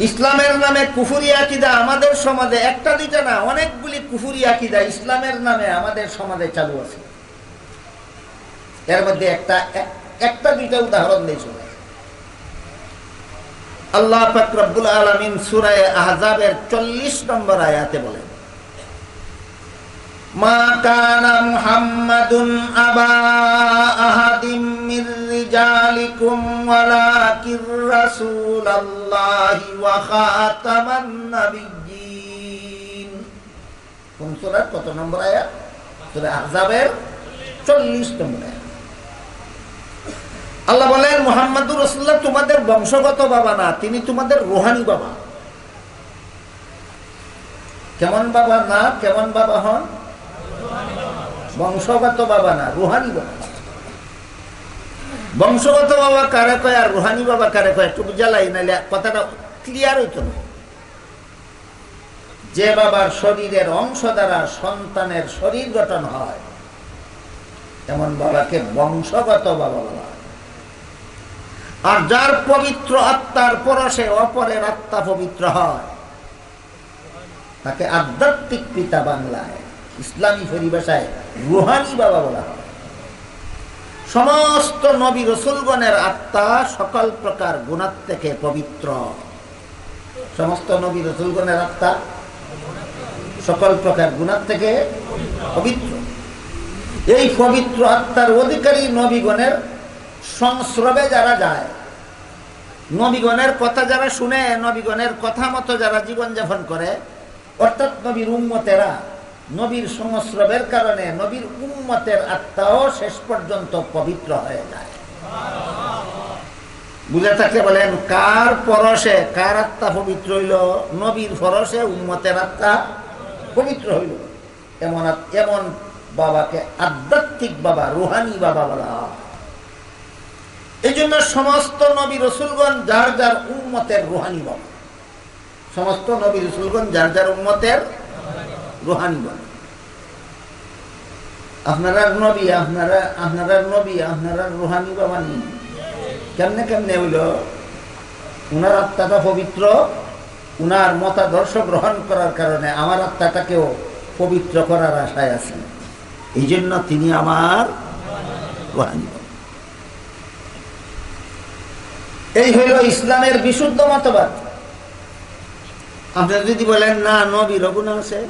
ইসলামের নামে কুফুরি আকিদা আমাদের সমাজে একটা দুইটা না, অনেকগুলি কুফুরি আকিদা ইসলামের নামে আমাদের সমাজে চালু আছে। এর মধ্যে একটা একটা দুইটা উদাহরণ নেই চলে আল্লাহ ফক্রবুল আলমিন সুরায় আহজাবের 40 নম্বর আয়াতে বলেন কত নম্বর আয়াত? সূরা আহজাবের 40 নম্বর আয়াত। আল্লাহ বলেন, মোহাম্মদুর রসুল্লাহ তোমাদের বংশগত বাবা না, তিনি তোমাদের রোহানি বাবা। কেমন বাবা না, কেমন বাবা হন? বংশগত বাবা না, রুহানি বাবা। বংশগত বাবা কারে কয় আর রুহানি বাবা কারে কয়? একটু বুঝালাই, নাহলে কথাটা ক্লিয়ার হইতো না। যে বাবার শরীরের অংশ দ্বারা সন্তানের শরীর গঠন হয় এমন বাবাকে বংশগত বাবা বলা হয়। আর যার পবিত্র আত্মার পরশে অপরের আত্মা পবিত্র হয়, তাকে আধ্যাত্মিক পিতা বাংলায়, ইসলামী পরিভাষায় রুহানি বাবা বলা হয়। সমস্ত নবী রসুলগণের আত্মা সকল প্রকার গুণাত থেকে পবিত্র। সমস্ত নবী রসুলগণের আত্মা সকল প্রকার গুণাত থেকে পবিত্র। এই পবিত্র আত্মার অধিকারী নবীগণের সংস্রবে যারা যায়, নবীগণের কথা যারা শুনে, নবীগণের কথা মতো যারা জীবনযাপন করে, অর্থাৎ নবীর উম্মতেরা নবীর সংস্রবের কারণে নবীর উম্মতের আত্মাও শেষ পর্যন্ত পবিত্র হয়ে যায়। বুঝে থাকলে বলেন, কার পরশে কার আত্মা পবিত্র হইল? নবীর পরশে উম্মতের আত্মা পবিত্র হইল। এমন এমন বাবাকে আধ্যাত্মিক বাবা, রুহানি বাবা বলা এই জন্য সমস্ত নবী রসুলগণ যার যার উম্মতের রুহানি বাবা। সমস্ত নবী রসুলগণ যার যার উম্মতের রুহানি বাবা। আপনারা নবী, আপনারা আপনারা নবী, আপনারা রুহানি বাবা নেই কেমনে কেমনে হইল? উনার আত্মাটা পবিত্র, উনার মতাদর্শ গ্রহণ করার কারণে আমার আত্মাটাকেও পবিত্র করার আশায় আছেন এই জন্য তিনি আমার এই হইল ইসলামের বিশুদ্ধ মতবাদ। আপনারা যদি বলেন, না, নবী রঘুনা আছে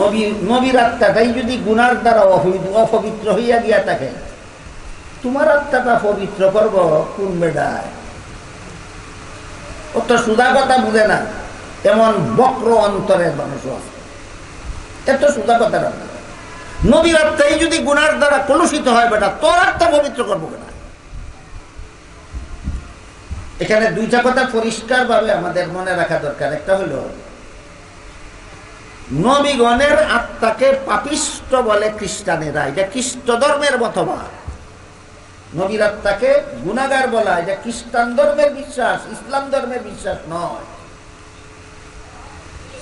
নবী নবীর আত্মাটাই যদি গুনার দ্বারা অপবিত্র হইয়া গিয়া থাকে, তোমার আত্মাটা পবিত্র করব কোন বেডায়? ও তো সুদা কথা বুঝে না, এমন বক্র অন্তরের মানুষও আছে। এত সুদা কথা নবীর আত্মাই যদি গুনার দ্বারা কলুষিত হয় বেটা, তোর আত্মা পবিত্র করব কেনা? এখানে দুইটা কথা পরিষ্কার ভাবে আমাদের মনে রাখা দরকার। একটা হলো নবীগণের আত্মাকে পাপিষ্ট বলে খ্রিস্টানেরা, এটা খ্রিস্ট ধর্মের মতবাদ। নবীর আত্মাকে গুণাগার বলা, এটা খ্রিস্টান ধর্মের বিশ্বাস, ইসলাম ধর্মের বিশ্বাস নয়।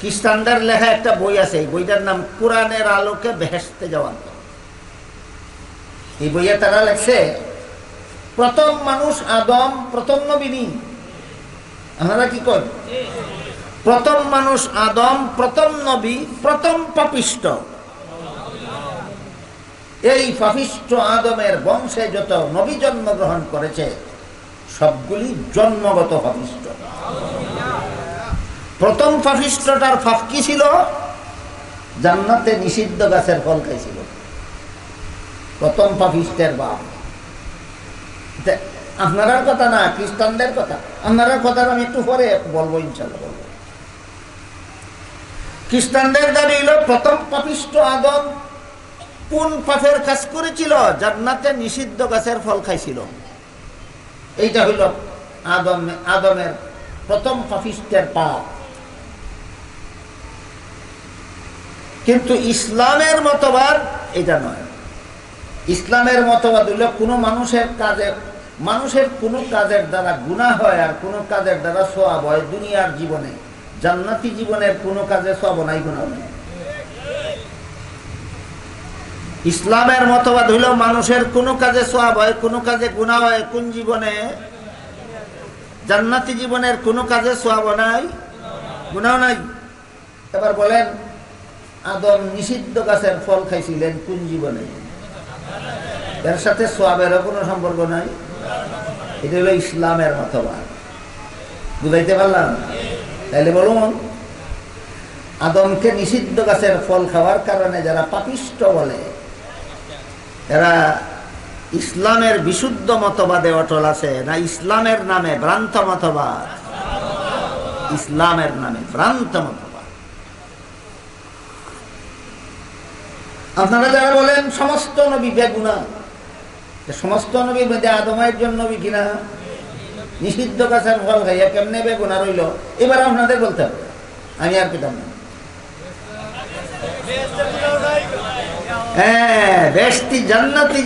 খ্রিস্টানদের লেখা একটা বই আছে, এই বইটার নাম কোরআনের আলোকে বেহেস্তে যাওয়ার এই বইয়ে তারা লেখছে প্রথম মানুষ আদম, প্রথম নবীনী আপনারা কি কর প্রথম মানুষ আদম, প্রথম নবী, প্রথম পাপিষ্ট। এই পাপিষ্ট আদমের বংশে যত নবী জন্মগ্রহণ করেছে, সবগুলি জন্মগত পাপিষ্ট। প্রথম পাপিষ্টটার ফাপ কি ছিল? জান্নাতে নিষিদ্ধ গাছের ফল খাইছিল। প্রথম পাপিষ্টের বাপ। আপনার কথা না, খ্রিস্টানদের কথা? আপনার কথা আমি একটু পরে বলব ইনশাল্লাহ খ্রিস্টানদের দাবি হলো প্রথম পাপিষ্ট আদম কোন পাপের কাজ করেছিল জান্নাতে নিষিদ্ধ গাছের ফল খাইছিল? এইটা হইল আদম আদমের প্রথম পাপিষ্টের পাপ কিন্তু ইসলামের মতবাদ এটা নয়। ইসলামের মতবাদ হইল, কোনো মানুষের কাজে, মানুষের কোনো কাজের দ্বারা গুণা হয় আর কোনো কাজের দ্বারা সোয়াব হয় দুনিয়ার জীবনে। জান্নাতি জীবনের কোনো কাজে সব নাই নেই ইসলামের মতবাদ হইল মানুষের কোনো কাজে সোয়াব হয়, কোনো কাজে গুণা হয়, কোন জীবনে? জান্নাতি জীবনের কোনো কাজে সোয়াব নাই গুণাও নাই। এবার বলেন, আদম নিষিদ্ধ গাছের ফল খাইছিলেন কোন জীবনে? এর সাথে সোয়াবেরও কোনো সম্পর্ক নাই। এটা হলো ইসলামের মতবাদ। বুঝাইতে পারলাম? তাইলে বলুন, আদমকে নিষিদ্ধ গাছের ফল খাওয়ার কারণে যারা পাপিষ্ট বলে, এরা ইসলামের বিশুদ্ধ মতবাদে অটল আছে, না ইসলামের নামে ভ্রান্ত মতবাদ? ইসলামের নামে ভ্রান্ত মতবাদ। আপনারা যারা বলেন, সমস্ত নবী বেগুনা সমস্ত নবীর মধ্যে আদমায়ের জন্য নবী কিনা? নিষিদ্ধ গাছের ফল খাইয়া কেমনে বেগুনা রইল এবার আপনাদের বলতে হবে। আমি আর পেতাম না। হ্যাঁ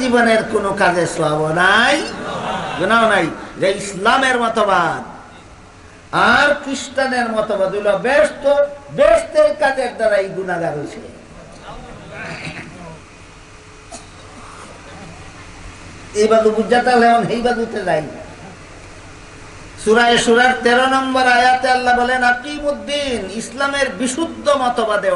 জীবনের কোনো কাজে ইসলামের মতবাদ আর খ্রিস্টানের মতবাদ হইল ব্যস্ত, ব্যস্তের কাজের দ্বারা এই গুণাগার হয়েছে এই বাদু বুঝাতে লেমন এই বাদুতে যাই। সুরায় সুরার তেরো নম্বর আয়াতে আল্লাহ বলেন, আকিমুদ্দিন, ইসলামের বিশুদ্ধ মতবাদে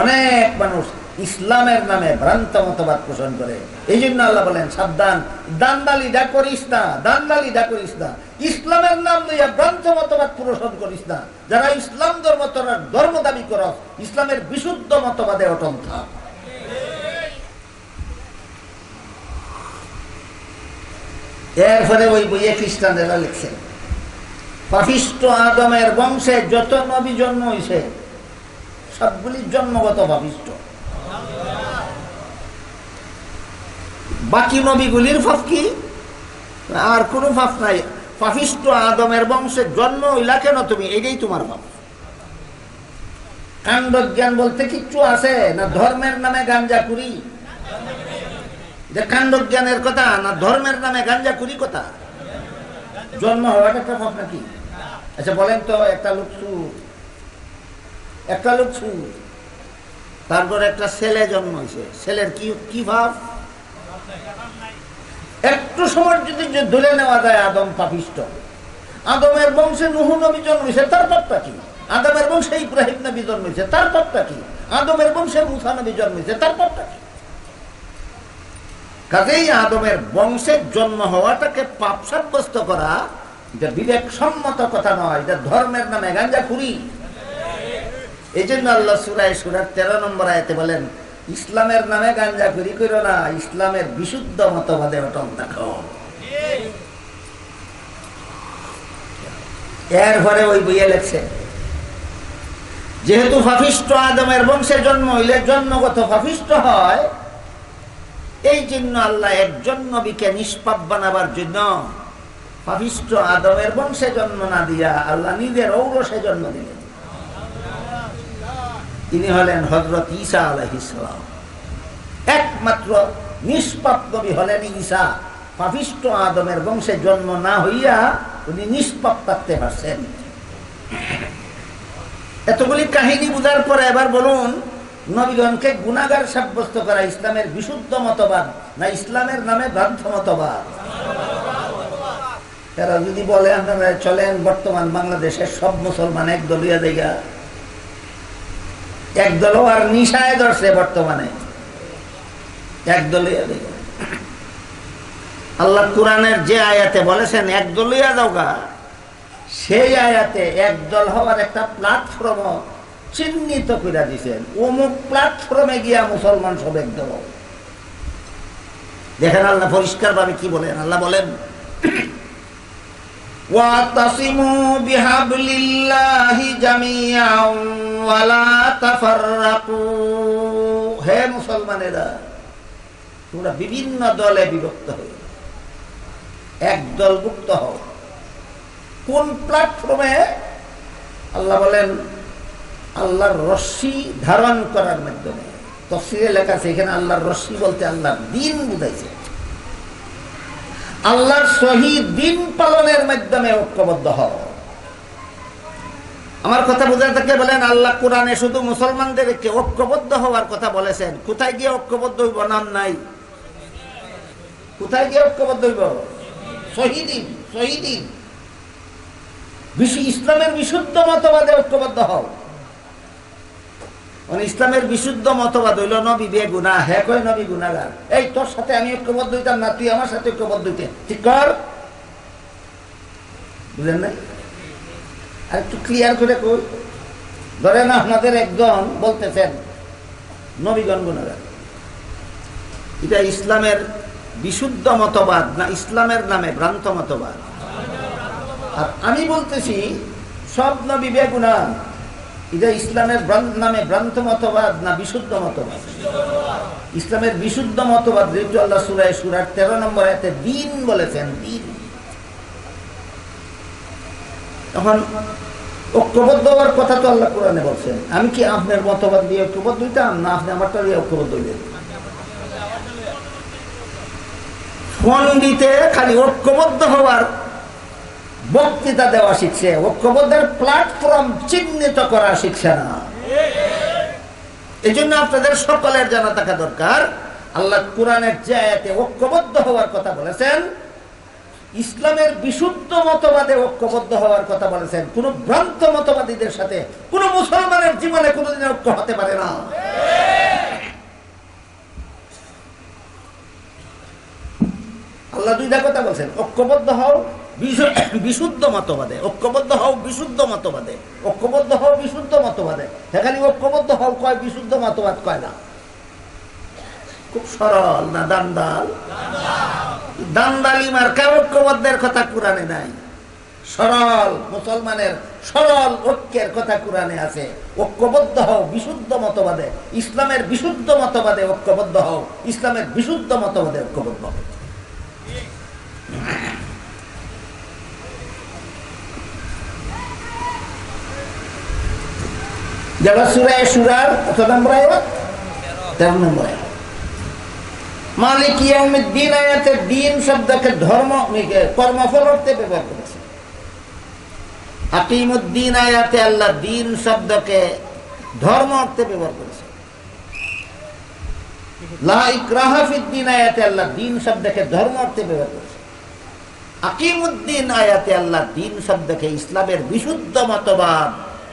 অনেক মানুষ ইসলামের নামে ভ্রান্ত মতবাদ পোষণ করে। এই জন্য আল্লাহ বলেন, সাবধান দান্দালি ডা করিস না দান্দালি ডা করিস না, ইসলামের নাম লইয়া ভ্রান্ত মতবাদ পোষণ করিস না। যারা ইসলাম ধর্ম ধর্ম দাবি কর ইসলামের বিশুদ্ধ মতবাদে অটল থাক। এরপরে ওই বইয়ে খ্রিস্টানেরা লিখছে পাপিষ্ট আদমের বংশে যত নবী জন্ম হয়েছে সবগুলি জন্মগত পাপিষ্ট। বাকি নবীগুলির ফাফ কি? আর কোনো ফাফ নাই। পাপিষ্ট আদমের বংশে জন্ম হইলা কেন তুমি? এটাই তোমার পাপ। কাণ্ড জ্ঞান বলতে কিচ্ছু আছে, না ধর্মের নামে গাঞ্জা কুড়ি? যে কাণ্ড জ্ঞানের কথা না ধর্মের নামে গাঞ্জা কুড়ি কথা? জন্ম হওয়াটা পাপ নাকি আচ্ছা বলেন তো, একটা লোক সুর। একটা লোক সুর। তারপর একটা ছেলে জন্ম হয়েছে। ছেলের কি কি ভাব? একটু সময় যদি ধরে নেওয়া যায় আদম পাপিষ্ট। আদমের বংশে নুহু নবী জন্মেছে তার পাপটা কি? আদমের বংশে ইব্রাহিম নবী জন্মেছে তার পাপটা কি? আদমের বংশে মুসা নবী জন্মেছে তার পাপটা কি? কাজেই আদমের বংশের জন্ম হওয়াটাকে পাপ সাব্যস্ত করা এটা বিবেক সম্মত কথা নয়, এটা ধর্মের নামে গাঞ্জা খুরি এই জন্য আল্লাহ সুরায় সুরার তেরো নম্বর আয়তে বলেন, ইসলামের নামে গাঞ্জা খুরি করো না, ইসলামের বিশুদ্ধ মতবাদে অটল দেখো এরপরে ওই বইয়ে লেখছে, যেহেতু ফাফিষ্ট আদমের বংশে জন্ম হইলে জন্মগত ফাফিষ্ট হয় এই জন্য আল্লাহ একজন নবীকে নিষ্পাপ বানাবার জন্য পাপিষ্ট আদমের বংশে জন্ম না দিয়া আল্লাহ নিজের ঔরসে জন্ম দিলেন। তিনি হলেন হজরত ঈসা আলহিসাম একমাত্র নিষ্পাপ নবী হলেন ঈসা। পাপিষ্ট আদমের বংশে জন্ম না হইয়া উনি নিষ্পাপ থাকতে পারছেন। এতগুলি কাহিনী বুঝার পরে এবার বলুন নবীগণকে গুণাগার সাব্যস্ত করা ইসলামের বিশুদ্ধ মতবাদ, না ইসলামের নামে ভ্রান্ত মতবাদ। এরা যদি বলে, আপনারা চলেন বর্তমান বাংলাদেশের সব মুসলমান একদলীয় জায়গা একদল আর নিশায় ধরছে বর্তমানে। একদলীয় জায়গা আল্লাহ কোরআনের যে আয়াতে বলেছেন একদলীয় জায়গা সেই আয়াতে একদল হওয়ার একটা প্ল্যাটফর্ম চিহ্নিত করে দিছেন অমুক প্ল্যাটফর্মে গিয়া মুসলমান সব একদল দেখেন আল্লাহ পরিষ্কার ভাবে কি বলেন আল্লাহ বলেন واعتصموا بحبل الله جميعا ولا تفرقوا হে মুসলমানেরা তোমরা বিভিন্ন দলে বিভক্ত হয়ে এক দলভুক্ত হও কোন প্ল্যাটফর্মে আল্লাহ বলেন আল্লাহর রশ্মি ধারণ করার মাধ্যমে। তফসিরে লেখা আছে, এখানে আল্লাহর রশ্মি বলতে আল্লাহর দিন বুঝাইছে। আল্লাহর শহীদ দিন পালনের মাধ্যমে ঐক্যবদ্ধ হও। আমার কথা বোঝা থাকলে বলেন, আল্লাহ কোরআনে শুধু মুসলমানদের মুসলমানদেরকে ঐক্যবদ্ধ হওয়ার কথা বলেছেন। কোথায় গিয়ে ঐক্যবদ্ধ হইব নাম নাই। কোথায় গিয়ে ঐক্যবদ্ধ হইব? শহীদিন শহীদিন ইসলামের বিশুদ্ধ মতবাদে ঐক্যবদ্ধ হও। মানে ইসলামের বিশুদ্ধ মতবাদ হইল, নবী বে গুণা হ্যাঁ কয়, নবী গুণাগার এই তোর সাথে আমি ঐক্যবদ্ধ হইতাম না, তুই আমার সাথে ঐক্যবদ্ধ হইতে। ঠিক কর? বুঝলেন না আর একটু ক্লিয়ার করে কই? ধরেন আপনাদের একজন বলতেছেন, নবীগণ গুণাগার এটা ইসলামের বিশুদ্ধ মতবাদ না ইসলামের নামে ভ্রান্ত মতবাদ? আর আমি বলতেছি, সব নবী বেগুনা এটা ইসলামের নামে ভ্রান্ত মতবাদ না বিশুদ্ধ মতবাদ? ইসলামের বিশুদ্ধ মতবাদ যেহেতু আল্লাহ সুরায় সুরার তেরো নম্বর এতে দিন বলেছেন, দিন। তখন ঐক্যবদ্ধ হওয়ার কথা তো আল্লাহ কোরআনে বলছেন। আমি কি আপনার মতবাদ দিয়ে ঐক্যবদ্ধ হইতাম, না আপনি আমারটা দিয়ে ঐক্যবদ্ধ হইলেন? ফোন দিতে খালি ঐক্যবদ্ধ হওয়ার বক্তৃতা দেওয়া শিখছে। ঐক্যবদ্ধের প্ল্যাটফর্ম চিহ্নিত করা শিখছে না। এই জন্য আপনাদের সকলের জানা থাকা দরকার। আল্লাহ কোরআনের যে ঐক্যবদ্ধ হওয়ার কথা বলেছেন, ইসলামের বিশুদ্ধ মতবাদে ঐক্যবদ্ধ হওয়ার কথা বলেছেন, কোন ভ্রান্ত মতবাদীদের সাথে, কোন মুসলমানের জীবনে কোনোদিন ঐক্য হতে পারে না। আল্লাহ দুইটা কথা বলছেন, ঐক্যবদ্ধ হও বিশুদ্ধ মতবাদে, ঐক্যবদ্ধ হও, বিশুদ্ধ মতবাদে। ঐক্যবদ্ধ হও, বিশুদ্ধ মতবাদে। এখানে ঐক্যবদ্ধ হও, কয় বিশুদ্ধ মতবাদ কয় না? খুব সরল, না দান্দাল? দান্দালি মার্কা ঐক্যবদ্ধের কথা কোরআনে নাই। সরল, মুসলমানের সরল ঐক্যের কথা কোরআনে আছে। ঐক্যবদ্ধ হও, বিশুদ্ধ মতবাদে। ইসলামের বিশুদ্ধ মতবাদে ঐক্যবদ্ধ হও, ইসলামের বিশুদ্ধ মতবাদে ঐক্যবদ্ধ হও। যারা সুরায় সুরার কত নম্বর আয়াত তেরো নম্বর আয়াত মালিক দিন আয়াতে দিন শব্দকে ধর্ম কর্মফল অর্থে ব্যবহার করেছে। আকিমুদ্দিন আয়াতে আল্লাহ দিন শব্দকে ধর্ম অর্থে ব্যবহার করেছে। লা ইকরাহাফিদ্দিন আয়াতে আল্লাহ দিন শব্দকে ধর্ম অর্থে ব্যবহার করেছে। আকিমুদ্দিন আয়াতে আল্লাহ দিন শব্দকে ইসলামের বিশুদ্ধ মতবাদ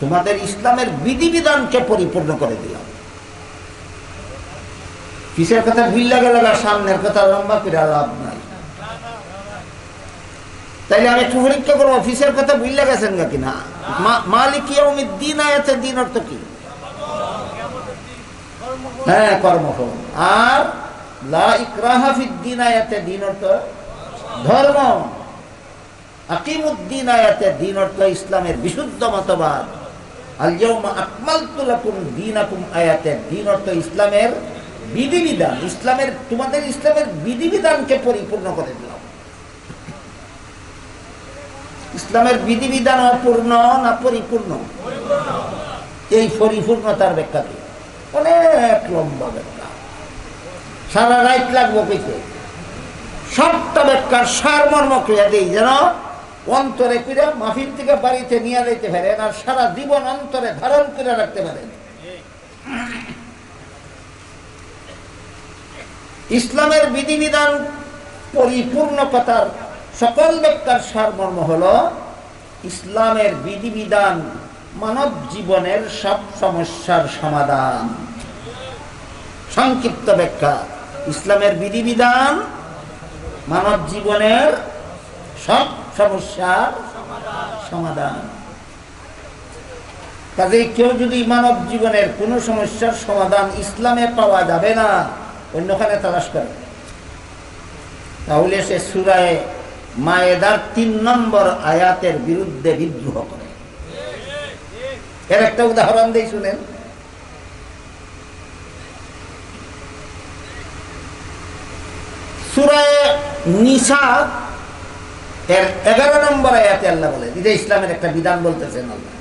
তোমাদের ইসলামের বিধিবিধানকে পরিপূর্ণ করে দিলাম। কিসের কথা ভিল্লা গেল সামনের কথা লম্বা করে লাভ নাই। তাইলে আমি একটু পরীক্ষা করব, অফিসের কথা ভুললে গেছেন নাকি না মালিক ইয়াউমিদ দিন আয়াতে দিন অর্থ কি? হ্যাঁ কর্মফল। আর লা ইকরাহা ফিদ্দিন আয়াতে দিন অর্থ ধর্ম। আকিমুদ্দিন আয়াতে দিন অর্থ ইসলামের বিশুদ্ধ মতবাদ। ইসলামের বিধিবিধান। ইসলামের, তোমাদের ইসলামের বিধিবিধানকে পরিপূর্ণ করে দিলাম। ইসলামের বিধিবিধান অপূর্ণ না পরিপূর্ণ? এই পরিপূর্ণতার ব্যাখ্যা কি অনেক লম্বা ব্যাখ্যা। সারা রাইট লাগবো পেতে সবটা ব্যাখ্যার সারমর্ম ক্রিয়া দিই যেন অন্তরে ক্রিয়া মাফিল থেকে বাড়িতে নিয়ে যাইতে পারেন আর সারা জীবন অন্তরে ধারণ করে রাখতে পারেন ইসলামের বিধিবিধান পরিপূর্ণতার সকল ব্যাখ্যার সারমর্ম হল, ইসলামের বিধিবিধান মানব জীবনের সব সমস্যার সমাধান। সংক্ষিপ্ত ব্যাখ্যা, ইসলামের বিধিবিধান মানব জীবনের সব সমস্যার সমাধান। কাজে কেউ যদি মানব জীবনের কোনো সমস্যার সমাধান ইসলামে পাওয়া যাবে না, অন্যখানে তালাশ করে। তাহলে সে সুরায় মায়েদার তিন নম্বর আয়াতের বিরুদ্ধে বিদ্রোহ করে। এর একটা উদাহরণ দিয়ে শুনেন। সুরায় নিসা এর এগারো নম্বর আয়াতে আল্লাহ বলে এটা ইসলামের একটা বিধান বলতেছেন আল্লাহ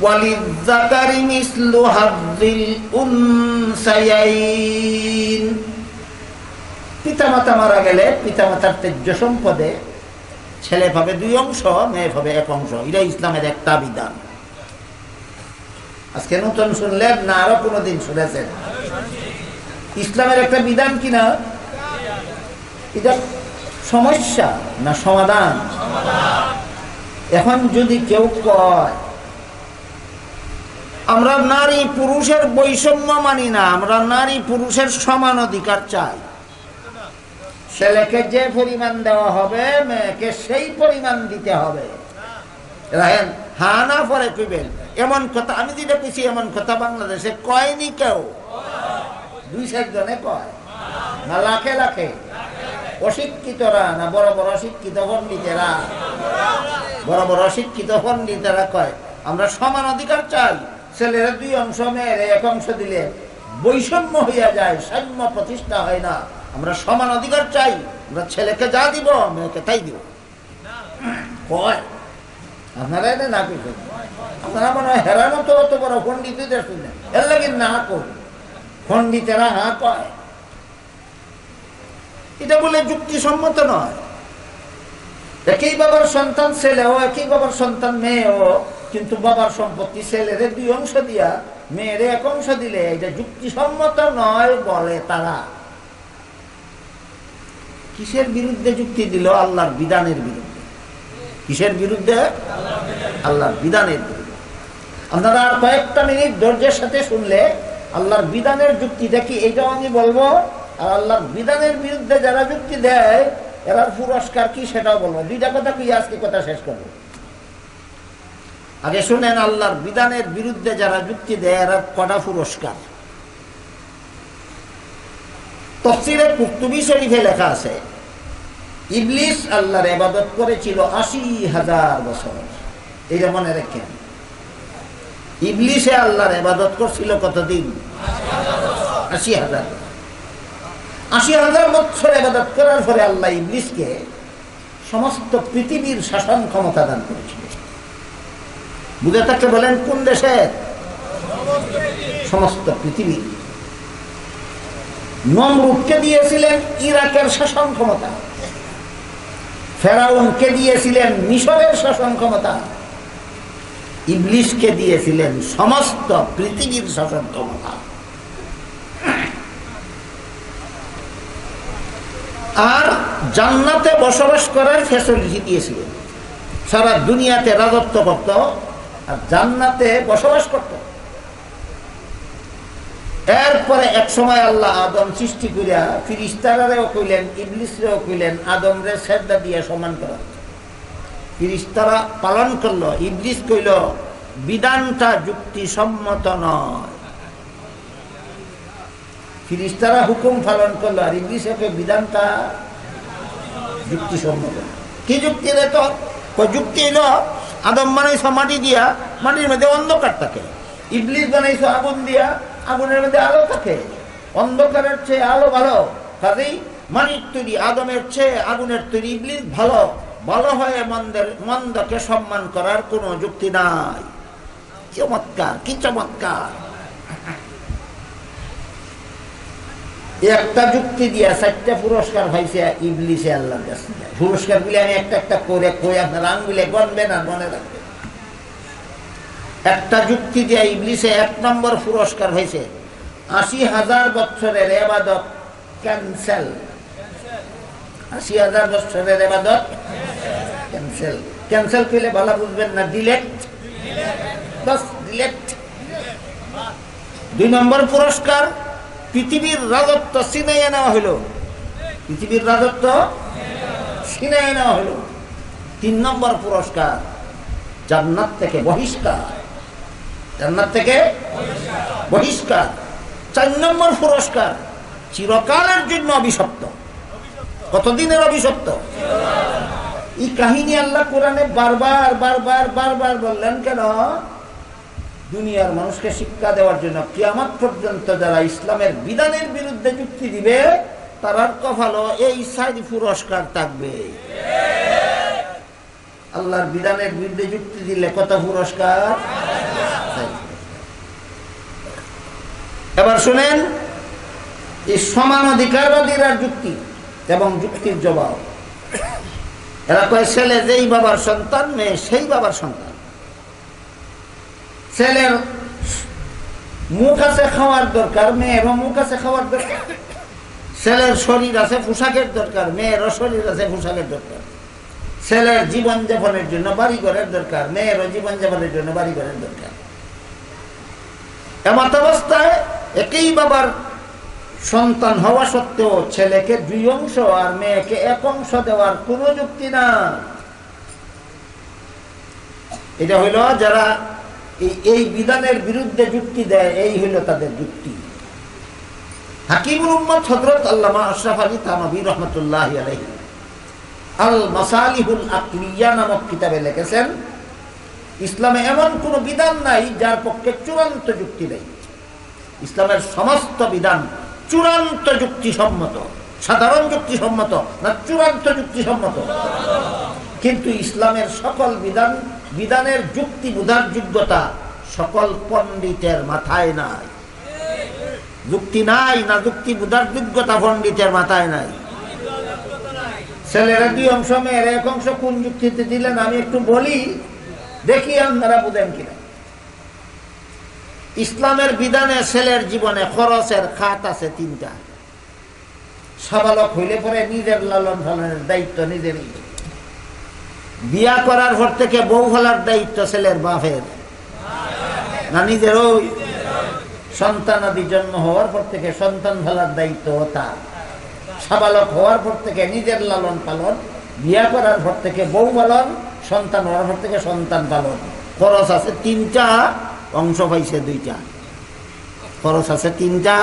وللذكر مثل حظ الأنثيين পিতামাতা মারা গেলে পিতামাতার তেজ্য সম্পদে ছেলে পাবে দুই অংশ মেয়ে পাবে এক অংশ এটা ইসলামের একটা বিধান আজকে নতুন শুনলেন না আরো কোনোদিন শুনেছেন ইসলামের একটা বিধান কিনা এটা সমস্যা না সমাধান? এখন যদি কেউ কয়, আমরা নারী পুরুষের বৈষম্য মানি না, আমরা নারী পুরুষের সমান অধিকার চাই। ছেলেকে যে পরিমাণ দেওয়া হবে, মেয়েকে সেই পরিমাণ দিতে হবে। রাহেন হা না পরে কইবেন। এমন কথা, আমি যেটা পেছি এমন কথা বাংলাদেশে কয়নি কেউ। দুই চারজনে কয়। না লাখে লাখে। অশিক্ষিতরা না বড় বড় শিক্ষিত পণ্ডিতেরা। বড় বড় শিক্ষিত পণ্ডিতেরা কয়, আমরা সমান অধিকার চাই। ছেলেরা দুই অংশ, মেয়ের এক অংশ দিলে বৈষম্য হইয়া যায়, সাম্য প্রতিষ্ঠা হয় না। আমরা সমান অধিকার চাই। আমরা ছেলেকে যা দিব, মেয়েকে তাই দিব। কয়, আপনারা এটা না কিছু আপনারা মনে হয় হেরানো তো অত বড় পণ্ডিতদের শুনে এর লাগে না কর পণ্ডিতেরা হ্যাঁ কয় এটা বলে যুক্তিসম্মত নয়। একই বাবার সন্তান ছেলেও একই বাবার সন্তান মেয়েও কিন্তু বাবার সম্পত্তি ছেলেরে দুই অংশ দিয়া, মেয়েরে এক অংশ দিলে এটা যুক্তিসম্মত নয় বলে তারা। কিসের বিরুদ্ধে যুক্তি দিল? আল্লাহর বিধানের বিরুদ্ধে। কিসের বিরুদ্ধে? আল্লাহর বিধানের বিরুদ্ধে। আপনারা আর কয়েকটা মিনিট ধৈর্যের সাথে শুনলে আল্লাহর বিধানের যুক্তিটা কি? এইটাও আমি বলব আর আল্লাহর বিধানের বিরুদ্ধে যারা যুক্তি দেয় এরার পুরস্কার কি সেটাও বলব দুইটা কথা কি আজকে কথা শেষ করব। আগে শুনেন, আল্লাহর বিধানের বিরুদ্ধে যারা যুক্তি দেয়, এরা কটা পুরস্কার? তফসিরে কুর্তুবি শরীফে লেখা আছে, ইবলিস আল্লাহর এবাদত করেছিল আশি হাজার বছর। এইটা মনে রেখেন। ইবলিসে আল্লাহর এবাদত করছিল কতদিন? আশি হাজার। আশি হাজার বছর এবাদত করার পরে আল্লাহ ইবলিসকে সমস্ত পৃথিবীর শাসন ক্ষমতা দান করেছিল। বুঝে থাকলে বলেন, কোন দেশের সমস্ত পৃথিবী। নমরুদকে দিয়েছিলেন ইরাকের শাসন ক্ষমতা। ফেরাউনকে দিয়েছিলেন মিশরের শাসন ক্ষমতা। ইবলিশকে দিয়েছিলেন সমস্ত পৃথিবীর শাসন ক্ষমতা। আর জান্নাতে বসবাস করার ফ্যাসিলিটি দিয়েছিলেন সারা দুনিয়াতে রাজত্ব করত আর জান্নাতে বসবাস করত। এরপরে এক সময় আল্লাহ আদম সৃষ্টি করিয়া ফিরিস্তারারেও কইলেন, ইবলিসরেও কইলেন আদম রে শ্রদ্ধা দিয়ে সমান করা। ফিরিস্তারা পালন করল। ইবলিস কইল, বিধানটা যুক্তিসম্মত নয়। ফিরিস্তারা হুকুম পালন করল আর ইবলিস একে বিধানটা যুক্তিসম্মত। কি যুক্তি রে তো যুক্তি এলো আদম বানাইছো মাটি দিয়া, মাটির মধ্যে অন্ধকার থাকে। ইবলিস বানাইছো আগুন দিয়া, আগুনের মধ্যে আলো থাকে। অন্ধকারের চেয়ে আলো ভালো। কাজেই মাটির তৈরি, আদমের চেয়ে আগুনের তৈরি ইবলিস ভালো। ভালো হয়ে মন্দের, মন্দকে সম্মান করার কোনো যুক্তি নাই। চমৎকার, কি চমৎকার। একটা যুক্তি দিয়া চারটা পুরস্কার পাইছে ইবলিসে আল্লাহর কাছে পুরস্কার গুলি আমি একটা একটা করে কই আপনার আঙ্গুলে গনবেন আর মনে রাখবেন একটা যুক্তি দিয়া ইবলিসে এক নম্বর পুরস্কার হয়েছে আশি হাজার বছরের এবাদত ক্যান্সেল আশি হাজার বছরের এবাদত ক্যান্সেল ক্যান্সেল করলে ভালো বুঝবেন না ডিলেক্ট বাস ডিলেক্ট দুই নম্বর পুরস্কার পৃথিবীর রাজত্ব সিনাইয়া নেওয়া হলো। পৃথিবীর রাজত্ব সিনাইয়া নেওয়া হলো। তিন নম্বর পুরস্কার, জান্নাত থেকে বহিষ্কার। জান্নাত থেকে বহিষ্কার। চার নম্বর পুরস্কার, চিরকালের জন্য অভিশপ্ত। কতদিনের অভিশপ্ত? এই কাহিনী আল্লাহ কোরআনে বারবার বারবার বারবার বললেন কেন? দুনিয়ার মানুষকে শিক্ষা দেওয়ার জন্য কিয়ামত পর্যন্ত যারা ইসলামের বিধানের বিরুদ্ধে যুক্তি দিবে তারার কপালও এই সাইড পুরস্কার থাকবে। আল্লাহর বিধানের বিরুদ্ধে যুক্তি দিলে কত পুরস্কার? এবার শুনেন, এই সমান অধিকারবাদীরা যুক্তি এবং যুক্তির জবাব। এরা কয়, ছেলে যেই বাবার সন্তান, মেয়ে সেই বাবার সন্তান। ছেলের মুখ আছে খাওয়ার দরকার মেয়েরও মুখ আছে খাওয়ার দরকার। ছেলের শরীর আছে পোশাকের দরকার মেয়েরও শরীর আছে পোশাকের দরকার। ছেলের জীবন যাপনের জন্য বাড়ি ঘরের দরকার মেয়েরও জীবন যাপনের জন্য বাড়ি ঘরের দরকার। এমত অবস্থায় একই বাবার সন্তান হওয়া সত্ত্বেও ছেলেকে দুই অংশ আর মেয়েকে এক অংশ দেওয়ার কোনো যুক্তি না এটা হইল যারা এই- বিধানের বিরুদ্ধে যুক্তি দেয়, এই হইল তাদের যুক্তি। হাকিমুল উম্মদ হজরত আল্লামা আশরাফ আলী থানবী রহমতুল্লাহ আলহী আল মাসালিহুল আকলিয়া নামক কিতাবে লিখেছেন, ইসলামে এমন কোনো বিধান নাই যার পক্ষে চূড়ান্ত যুক্তি নেই। ইসলামের সমস্ত বিধান চূড়ান্ত যুক্তিসম্মত, সাধারণ যুক্তিসম্মত না চূড়ান্ত যুক্তিসম্মত। কিন্তু ইসলামের সকল বিধান বিধানের যুক্তি বোঝার যোগ্যতা সকল পণ্ডিতের মাথায় নাই। যুক্তি নাই না যুক্তি বোঝার যোগ্যতা পণ্ডিতের মাথায় নাই। ছেলেরা দুই অংশ, মেয়ের এক অংশ, কোন যুক্তিতে দিলেন আমি একটু বলি, দেখি আপনারা বুঝেন কিনা। ইসলামের বিধানে ছেলের জীবনে খরচের খাত আছে তিনটা। সাবালক হইলে পরে নিজের লালন পালনের দায়িত্ব নিজেরই। বিয়া করার পর থেকে বউ ফেলার দায়িত্ব ছেলের বাপের। না নিজের ওই সন্তানাদি জন্ম হওয়ার পর থেকে সন্তান ফেলার দায়িত্ব তার। সাবালক হওয়ার পর থেকে নিজের লালন পালন, বিয়া করার পর থেকে বউ পালন, সন্তান হওয়ার পর থেকে সন্তান পালন। খরচ আছে তিনটা, অংশ পাইছে দুইটা। খরচ আছে তিনটা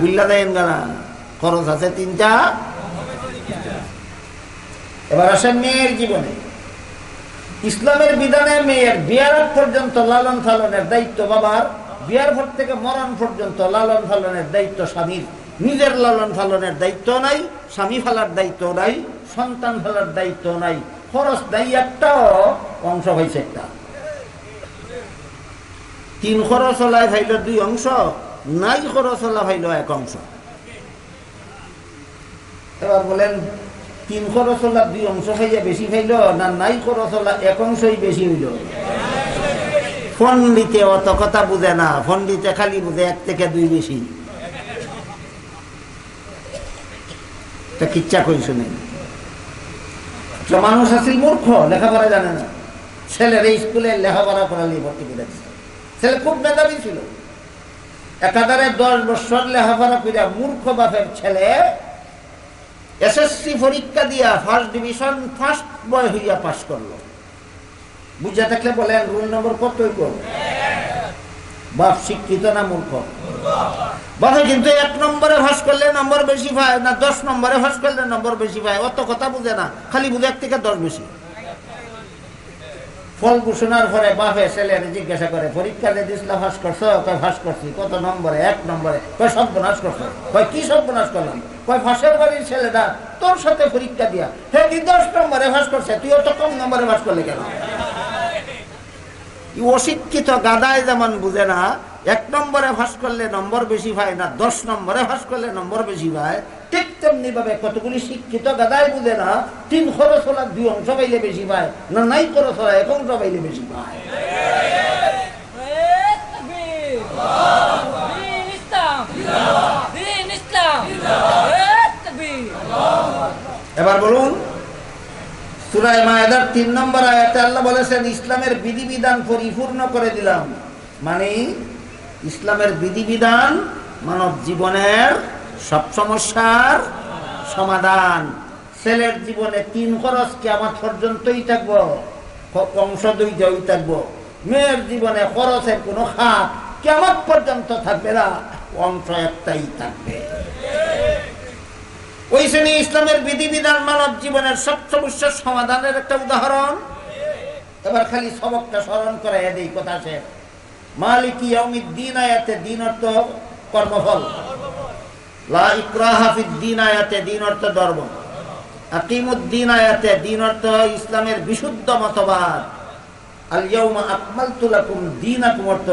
বুল্লা দেন গানা। খরচ আছে তিনটা এবার আসেন মেয়ের জীবনে। ইসলামের বিধানে মেয়ের বিয়ার পর্যন্ত লালন পালনের দায়িত্ব বাবার, বিয়ার পর থেকে মরণ পর্যন্ত লালন ফালনের দায়িত্ব স্বামীর। নিজের লালন পালনের দায়িত্ব নাই, স্বামী ফালার দায়িত্ব নাই, সন্তান ফালার দায়িত্ব নাই। খরচ নাই একটাও অংশ হয়েছে একটা। তিন খরচ হলায় ভাইল দুই অংশ, নাই খরচ হলা ভাইল এক অংশ। এবার বলেন তিন খরচ হলা দুই অংশ খাইয়া বেশি খাইল না নাই খরচ হলা এক অংশই বেশি হইল? ফন্ডিতে অত কথা বুঝে না, ফন্ডিতে খালি বুঝে এক থেকে দুই বেশি। কিচ্ছা কই শুনেন তো মানুষ আছিল মূর্খ, লেখাপড়া জানে না। ছেলের স্কুলে লেখাপড়া করালি ভর্তি করে ছেলে খুব মেধাবী ছিল। একাধারে দশ বছর লেখাপড়া করিয়া মূর্খ বাপের ছেলে এসএসসি পরীক্ষা দিয়া ফার্স্ট ডিভিশন ফার্স্ট বয় হইয়া পাশ করল। বুঝে থাকলে বলেন রোল নম্বর কত বাপ, শিক্ষিত না মূর্খ? বাপে কিন্তু এক নম্বরে ফাঁস করলে নম্বর বেশি পায়, না দশ নম্বরে ফাঁস করলে নম্বর বেশি পায়? অত কথা বুঝে না, খালি বুঝে এক থেকে দশ বেশি। ফল ঘোষণার পরে বাপে ছেলের জিজ্ঞাসা করে, পরীক্ষা দিয়ে দিসলা ফাঁস করছ? কয় ফাঁস করছি। কত নম্বরে? এক নম্বরে। কয়, সর্বনাশ করছ? কয়, কি সর্বনাশ করলাম? কয় ফাঁসের বাড়ির ছেলেটা তোর সাথে পরীক্ষা দিয়া হে তুই দশ নম্বরে ফাঁস করছে? তুই অত কম নম্বরে ফাঁস করলে কেন? অশিক্ষিত গাদায় যেমন বুঝে না, এক নম্বরে ফাঁস করলে নম্বর বেশি পায় না, দশ নম্বরে ফাঁস করলে নম্বর বেশি পায় ঠিক তেমনি ভাবে কতগুলি শিক্ষিত গাদায় বুঝে না, তিন খরচ হলা দুই অংশ পাইলে বেশি পায়, না নাই খরচ হলা এক অংশ পাইলে বেশি. এবার বলুন, সুরায় মায়েদার তিন নম্বর আয়াতে আল্লাহ বলেছেন, ইসলামের বিধিবিধান পরিপূর্ণ করে দিলাম মানে ইসলামের বিধিবিধান মানব জীবনের সব সমস্যার সমাধান। ছেলের জীবনে তিন খরচ কেমন পর্যন্তই থাকব অংশ দুইটাই থাকব। মেয়ের জীবনে খরচের কোনো খাত কেমন পর্যন্ত থাকবে না, অংশ একটাই থাকবে। ওই শ্রেণি ইসলামের বিধিবিধান মানব জীবনের সব সমস্যার সমাধানের একটা উদাহরণ। এবার খালি সবকটা স্মরণ করে এই কথা শেষ। মালিক দিন আয়াতে দিন অর্থ কর্মফল। দিন অর্থ ধর্ম দিন অর্থ ইসলামের বিশুদ্ধ মতবাদ। অর্থ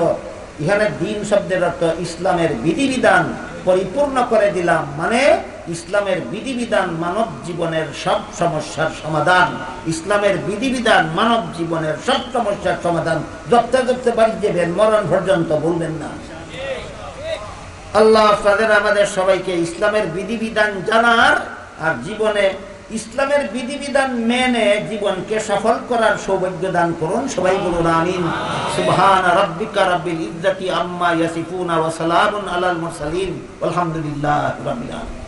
দিন শব্দের অর্থ ইসলামের বিধিবিধান পরিপূর্ণ করে দিলাম মানে ইসলামের বিধিবিধান মানব জীবনের সব সমস্যার সমাধান। ইসলামের বিধিবিধান মানব জীবনের সব সমস্যার সমাধান। যত্তে যত্তে যাবেন, মরণ পর্যন্ত বলবেন না। আল্লাহ তাদের আমাদের সবাইকে ইসলামের বিধিবিধান জানার আর জীবনে ইসলামের বিধিবিধান মেনে জীবনকে সফল করার সৌভাগ্য দান করুন। সবাই বলুন আমিন। সুবহান রাব্বিকা রাব্বিল ইজ্জাতি আম্মা ইয়াসিফুন ওয়া সালামুন আলাল মুরসালিন। আলহামদুলিল্লাহ রাব্বিল আলামিন।